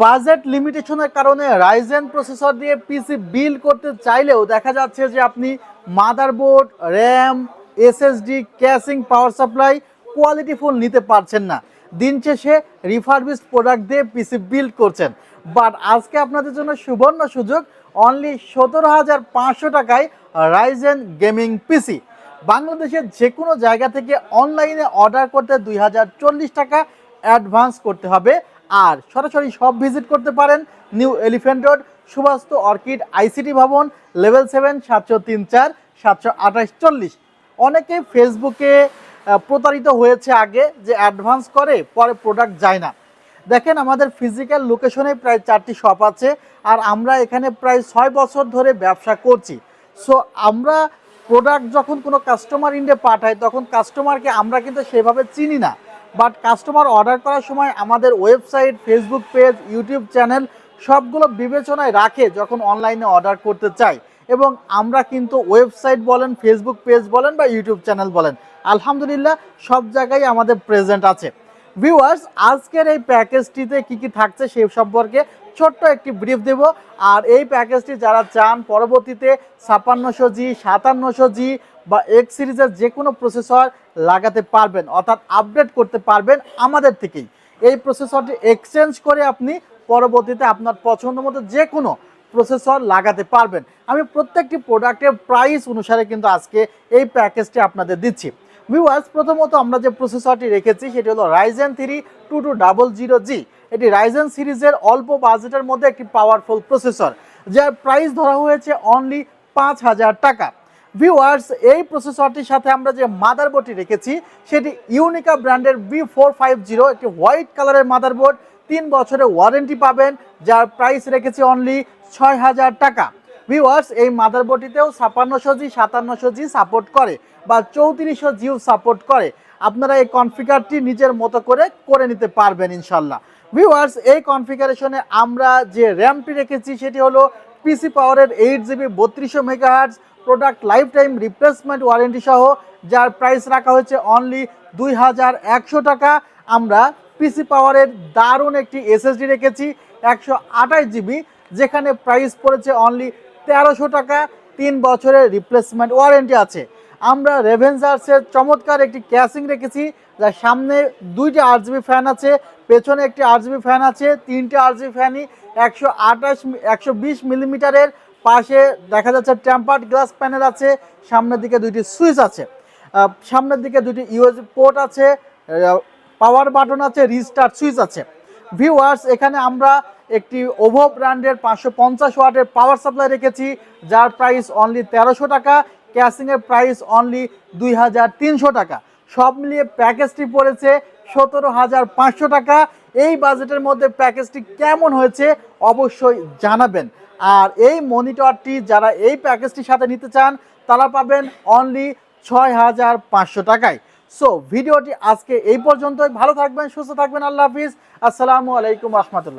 Budget লিমিটেশনের কারণে Ryzen processor দিয়ে পিসি বিল করতে চাইলেও দেখা যাচ্ছে যে আপনি motherboard RAM SSD casing power supply quality full নিতে পারছেন না। দিন শেষে রিফারবিস্ড প্রোডাক্ট দিয়ে পিসি বিল্ড করছেন। বাট আজকে আপনাদের জন্য সুবর্ণ সুযোগ অনলি সতেরো হাজার পাঁচশো টাকায় রাইজেন গেমিং পিসি বাংলাদেশের যে কোনো জায়গা থেকে অনলাইনে অর্ডার করতে দুই হাজার চল্লিশ টাকা অ্যাডভান্স করতে হবে। আর সরাসরি সব ভিজিট করতে পারেন new elephant road Subastu orchid ICT ভবন লেভেল সেভেন সাতশো তিন চার, সাতশো আঠাশ চল্লিশ। অনেকে ফেসবুকে প্রতারিত হয়েছে আগে যে অ্যাডভান্স করে, পরে প্রোডাক্ট যায় না। দেখেন আমাদের ফিজিক্যাল লোকেশনে প্রায় চারটি শপ আছে, আর আমরা এখানে প্রায় ছয় বছর ধরে ব্যবসা করছি। সো আমরা প্রোডাক্ট যখন কোনো কাস্টমার ইন্ডে পাঠাই, তখন কাস্টমারকে আমরা কিন্তু সেভাবে চিনি না। বাট কাস্টমার অর্ডার করার সময় আমাদের website Facebook page YouTube channel সবগুলো বিবেচনায় রাখে যখন অনলাইনে অর্ডার করতে চাই। এবং আমরা কিন্তু ওয়েবসাইট বলেন ফেসবুক পেজ বলেন বা ইউটিউব চ্যানেল বলেন, আলহামদুলিল্লাহ সব জায়গায় আমাদের প্রেজেন্ট আছে। ভিউয়ার্স আজকের এই প্যাকেজটিতে কি কি থাকছে সেই সম্পর্কে ছোট্ট একটি ব্রিফ দেব। আর এই প্যাকেজটি যারা চান, পরবর্তীতে ছাপান্নশো জি, সাতান্নশো জি বা এক্স সিরিজের যে কোনো প্রসেসর লাগাতে পারবেন, অর্থাৎ আপডেট করতে পারবেন আমাদের থেকেই। এই প্রসেসরটি এক্সচেঞ্জ করে আপনি পরবর্তীতে আপনার পছন্দ মতো যে কোনো প্রসেসর লাগাতে পারবেন। আমি প্রত্যেকটি প্রোডাক্টের প্রাইস অনুসারে কিন্তু আজকে এই প্যাকেজটি আপনাদের দিচ্ছি। ভিউয়ার্স প্রথমত আমরা যে প্রসেসরটি রেখেছি, সেটি হলো Ryzen three two two double zero G এটি রাইজেন সিরিজের অল্প বাজেটের মধ্যে একটি পাওয়ারফুল প্রসেসর যার প্রাইস ধরা হয়েছে অনলি পাঁচ হাজার টাকা। ভিউয়ার্স এই প্রসেসরটির সাথে আমরা যে মাদারবোর্ডটি রেখেছি, সেটি ইউনিকা ব্র্যান্ডের বি ফোর ফাইভ জিরো একটি হোয়াইট কালারের মাদারবোর্ড তিন বছরের ওয়ারেন্টি পাবেন, যার প্রাইস রেখেছি অনলি ছয় হাজার টাকা। ভিউয়ার্স এই মাদারবোর্ডটিতেও ছাপান্নশো জি, সাতান্নশো জি সাপোর্ট করে বা চৌত্রিশশো জিও সাপোর্ট করে। আপনারা এই কনফিগারটি নিজের মতো করে করে নিতে পারবেন ইনশাল্লাহ। ভিউয়ার্স এই কনফিগারেশনে আমরা যে র্যামটি রেখেছি, সেটি হলো পিসি পাওয়ারের এইট জিবি বত্রিশশো megahertz product lifetime replacement warranty সহ, যার প্রাইস রাখা হয়েছে অনলি দুই হাজার একশো টাকা। আমরা পিসি পাওয়ারের দারুণ একটি এসএসডি রেখেছি, একশো আঠাশ জিবি যেখানে প্রাইস পড়েছে অনলি তেরোশো টাকা। তিন বছরের রিপ্লেসমেন্ট ওয়ারেন্টি আছে। আমরা রেভেনজার্সের চমৎকার একটি ক্যাসিং রেখেছি, যার সামনে দুইটি আরজিবি ফ্যান আছে, পেছনে একটি আরজিবি ফ্যান আছে, তিনটে আরজিবি ফ্যানই একশো আঠাশ, একশো বিশ মিলিমিটারের পাশে দেখা যাচ্ছে টেম্পার্ড গ্লাস প্যানেল আছে, সামনের দিকে দুইটি সুইচ আছে। সামনের দিকে দুটি ইউএসবি পোর্ট আছে পাওয়ার বাটন আছে রিস্টার্ট সুইচ আছে। ভিউয়ার্স এখানে আমরা একটি ওভো ব্র্যান্ডের পাঁচশো পঞ্চাশ ওয়াটের পাওয়ার সাপ্লাই রেখেছি, যার প্রাইস অনলি তেরোশো টাকা ক্যাসিংয়ের প্রাইস অনলি দুই হাজার তিনশো টাকা। সব মিলিয়ে প্যাকেজটি পড়েছে সতেরো হাজার পাঁচশো টাকা। এই বাজেটের মধ্যে প্যাকেজটি কেমন হয়েছে অবশ্যই জানাবেন। আর এই মনিটরটি যারা এই প্যাকেজটির সাথে নিতে চান, তারা পাবেন অনলি ছয় হাজার পাঁচশো টাকায়। সো ভিডিওটি আজকে এই পর্যন্তই। ভালো থাকবেন, সুস্থ থাকবেন। আল্লাহ হাফিজ। আসসালামু আলাইকুম রহমতুল্লাহ।